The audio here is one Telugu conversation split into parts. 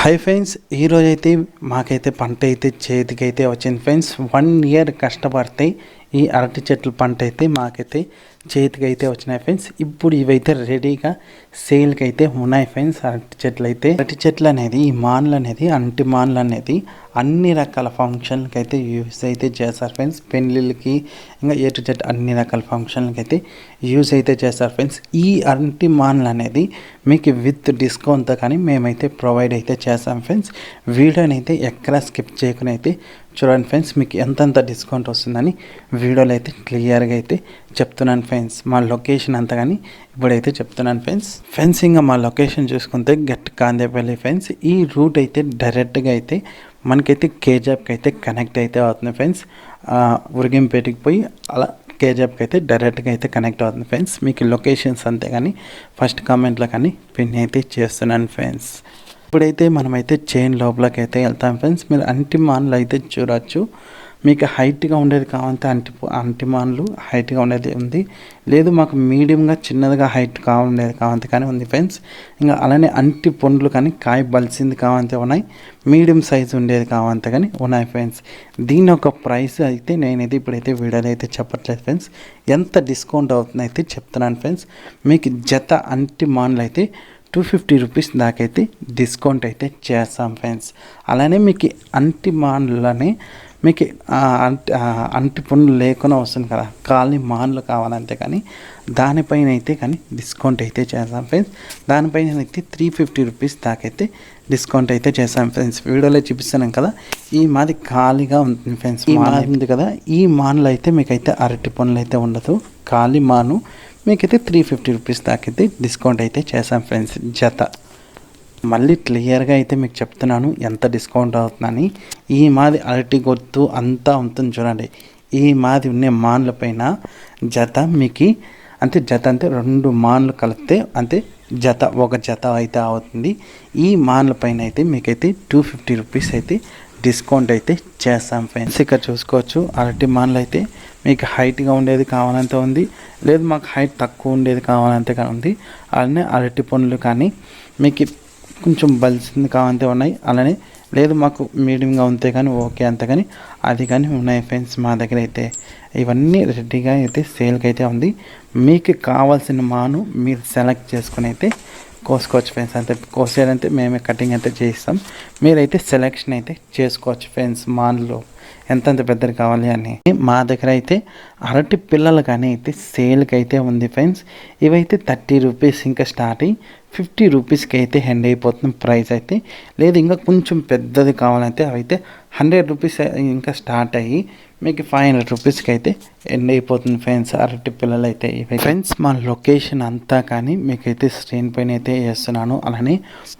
హై ఫ్రెండ్స్ ఈరోజైతే మాకైతే పంట అయితే చేతికైతే వచ్చింది. ఫ్రెండ్స్ వన్ ఇయర్ కష్టపడితే ఈ అరటి చెట్ల పంట అయితే మాకైతే చేతికి అయితే వచ్చినాయి ఫ్రెండ్స్ ఇప్పుడు ఇవైతే రెడీగా సేల్కి అయితే ఉన్నాయి ఫ్రెండ్స్ అరటి చెట్లు అయితే అరటి చెట్లు అనేది ఈ మాన్లు అనేది అంటి మాన్లు అనేది అన్ని రకాల ఫంక్షన్లకి అయితే యూస్ అయితే చేస్తారు ఫ్రెండ్స్ పెళ్ళిళ్ళకి ఇంకా ఏ టు జెడ్ అన్ని రకాల ఫంక్షన్లకి అయితే యూస్ అయితే చేస్తారు ఫ్రెండ్స్ ఈ అరటి మాన్లు అనేది మీకు విత్ డిస్కౌంట్తో కానీ మేమైతే ప్రొవైడ్ అయితే చేస్తాం ఫ్రెండ్స్ వీడియోని అయితే ఎక్కడ స్కిప్ చేయకుండా అయితే చూడండి ఫ్రెండ్స్ మీకు ఎంతెంత డిస్కౌంట్ వస్తుందని వీడియోలో అయితే క్లియర్గా అయితే చెప్తున్నాను ఫ్రెండ్స్. మా లొకేషన్ అంతా కానీ ఇప్పుడైతే చెప్తున్నాను ఫ్రెండ్స్. ఫ్రెండ్స్ ఇంకా మా లొకేషన్ చూసుకుంటే గట్ కాందేపల్లి ఫ్రెండ్స్. ఈ రూట్ అయితే డైరెక్ట్గా అయితే మనకైతే కేజాబ్కి అయితే కనెక్ట్ అయితే అవుతుంది ఫ్రెండ్స్. ఉరిగింపేటకి పోయి అలా కేజాబ్కి అయితే డైరెక్ట్గా అయితే కనెక్ట్ అవుతుంది ఫ్రెండ్స్. మీకు లొకేషన్స్ అంతే కానీ ఫస్ట్ కామెంట్లో కానీ పిన్ అయితే చేస్తున్నాను ఫ్రెండ్స్. ఇప్పుడైతే మనమైతే చైన్ లోపలకి అయితే వెళ్తాం ఫ్రెండ్స్ మీరు అంటిమాన్లు అయితే చూడొచ్చు. మీకు హైట్గా ఉండేది కావాలంటే అంటి అంటిమాన్లు హైట్గా ఉండేది ఉంది. లేదు మాకు మీడియంగా చిన్నదిగా హైట్ కావాలండేది కావాలంటే కానీ ఉంది ఫ్రెండ్స్ ఇంకా అలానే అంటి పండ్లు కానీ కాయ బలిసింది కావాలంటే ఉన్నాయి. మీడియం సైజు ఉండేది కావాలంటే కానీ ఉన్నాయి ఫ్రెండ్స్ దీని ఒక ప్రైస్ అయితే నేనైతే ఇప్పుడైతే వీడియోలో అయితే చెప్పట్లేదు ఫ్రెండ్స్ ఎంత డిస్కౌంట్ అవుతుందైతే అయితే చెప్తున్నాను ఫ్రెండ్స్ మీకు జత అంటి మాన్లు అయితే టూ ఫిఫ్టీ రూపీస్ దాకైతే డిస్కౌంట్ అయితే చేస్తాం ఫ్రెండ్స్ అలానే మీకు అంటి మాన్లనే మీకు అంటి అంటి పనులు లేకుండా వస్తుంది కదా కాలనీ మాన్లు కావాలంటే కానీ దానిపైన అయితే కానీ డిస్కౌంట్ అయితే చేస్తాం ఫ్రెండ్స్ దానిపైన అయితే త్రీ ఫిఫ్టీ రూపీస్ దాకైతే డిస్కౌంట్ అయితే చేస్తాం ఫ్రెండ్స్ వీడియోలో చూపిస్తున్నాం కదా ఈ మాది ఖాళీగా ఉంటుంది ఫ్రెండ్స్ మాది ఉంది కదా. ఈ మాన్లు అయితే మీకైతే అరటి పనులు అయితే ఉండదు. ఖాళీ మాను మీకైతే త్రీ ఫిఫ్టీ రూపీస్ దాకైతే డిస్కౌంట్ అయితే చేశాం ఫ్రెండ్స్ జత. మళ్ళీ క్లియర్గా అయితే మీకు చెప్తున్నాను ఎంత డిస్కౌంట్ అవుతుందని. ఈ మాది అరటి గొత్తు అంతా ఉంటుంది చూడండి. ఈ మాది ఉన్న మాన్ల పైన జత మీకు అంటే జత అంటే రెండు మాన్లు కలిపితే అంటే జత ఒక జత అయితే అవుతుంది. ఈ మాన్ల పైన అయితే మీకైతే టూ ఫిఫ్టీ రూపీస్ అయితే డిస్కౌంట్ అయితే చేస్తాం ఫ్రెండ్స్ ఇక్కడ చూసుకోవచ్చు అరటి మాన్లు అయితే మీకు హైట్గా ఉండేది కావాలంత ఉంది లేదు మాకు హైట్ తక్కువ ఉండేది కావాలంతే కానీ ఉంది. అలానే అరటి పండ్లు కానీ మీకు కొంచెం బలిసింది కావాలంతే ఉన్నాయి. అలానే లేదు మాకు మీడియంగా ఉంటే కానీ ఓకే అంతే కానీ అది కానీ ఉన్నాయి ఫ్రెండ్స్ మా దగ్గర అయితే. ఇవన్నీ రెడీగా అయితే సేల్కి అయితే ఉంది. మీకు కావాల్సిన మాను మీరు సెలెక్ట్ చేసుకుని అయితే కోసుకోవచ్చు ఫ్రెండ్స్ అంతే కోసేయాలంటే మేమే కటింగ్ అయితే చేయిస్తాం. మీరైతే సెలెక్షన్ అయితే చేసుకోవచ్చు ఫ్రెండ్స్ మాన్లో. ఎంతంత పెద్దది కావాలి అని. మా దగ్గర అయితే అరటి పిల్లలు కానీ అయితే సేల్కి అయితే ఉంది ఫ్రెండ్స్. ఇవైతే థర్టీ రూపీస్ ఇంకా స్టార్ట్ అయ్యి ఫిఫ్టీ రూపీస్కి అయితే హెండ్ అయిపోతుంది ప్రైస్ అయితే. లేదు ఇంకా కొంచెం పెద్దది కావాలంటే అవైతే హండ్రెడ్ రూపీస్ ఇంకా స్టార్ట్ అయ్యి మీకు ఫైవ్ హండ్రెడ్ రూపీస్కి అయితే ఎండ్ అయిపోతుంది ఫ్రెండ్స్ అరటి పిల్లలు అయితే ఇవి ఫ్రెండ్స్ మా లొకేషన్ అంతా కానీ మీకైతే స్క్రీన్ పైన అయితే వేస్తున్నాను. అలానే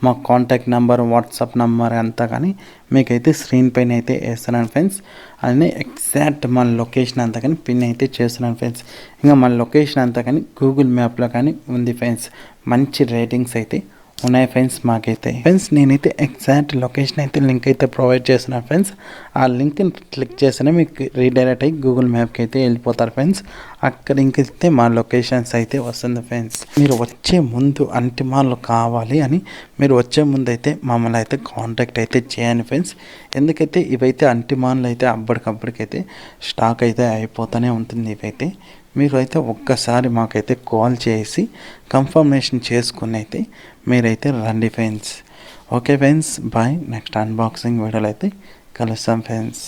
మా కాంటాక్ట్ నెంబర్ వాట్సాప్ నెంబర్ అంతా కానీ మీకైతే స్క్రీన్ పైన అయితే వేస్తున్నాను ఫ్రెండ్స్. అలానే ఎగ్జాక్ట్ మన లొకేషన్ అంతా కానీ పిన్ అయితే చేస్తున్నాను ఫ్రెండ్స్. ఇంకా మన లొకేషన్ అంతా కానీ గూగుల్ మ్యాప్లో కానీ ఉంది ఫ్రెండ్స్. మంచి రేటింగ్స్ అయితే ఉన్నాయి ఫ్రెండ్స్ మాకైతే. ఫ్రెండ్స్ నేనైతే ఎగ్జాక్ట్ లొకేషన్ అయితే లింక్ అయితే ప్రొవైడ్ చేసిన ఫ్రెండ్స్ ఆ లింక్ని క్లిక్ చేసినా మీకు రీడైరెక్ట్ అయ్యి గూగుల్ మ్యాప్కి అయితే వెళ్ళిపోతారు ఫ్రెండ్స్ అక్కడ ఇంకైతే మా లొకేషన్స్ అయితే వస్తుంది ఫ్రెండ్స్ మీరు వచ్చే ముందు అంటిమాలు కావాలి అని మీరు వచ్చే ముందు అయితే మమ్మల్ని అయితే కాంటాక్ట్ అయితే చేయండి ఫ్రెండ్స్ ఎందుకైతే ఇవైతే అంటిమాన్లు అయితే అప్పటికప్పటికైతే స్టాక్ అయితే అయిపోతూనే ఉంటుంది ఇవైతే. మీరు అయితే ఒక్కసారి మాకైతే కాల్ చేసి కన్ఫర్మేషన్ చేసుకుని అయితే మీరైతే రండి friends. Okay friends bye. Next unboxing వీడియోలో అయితే కలుస్తాం ఫ్రెండ్స్.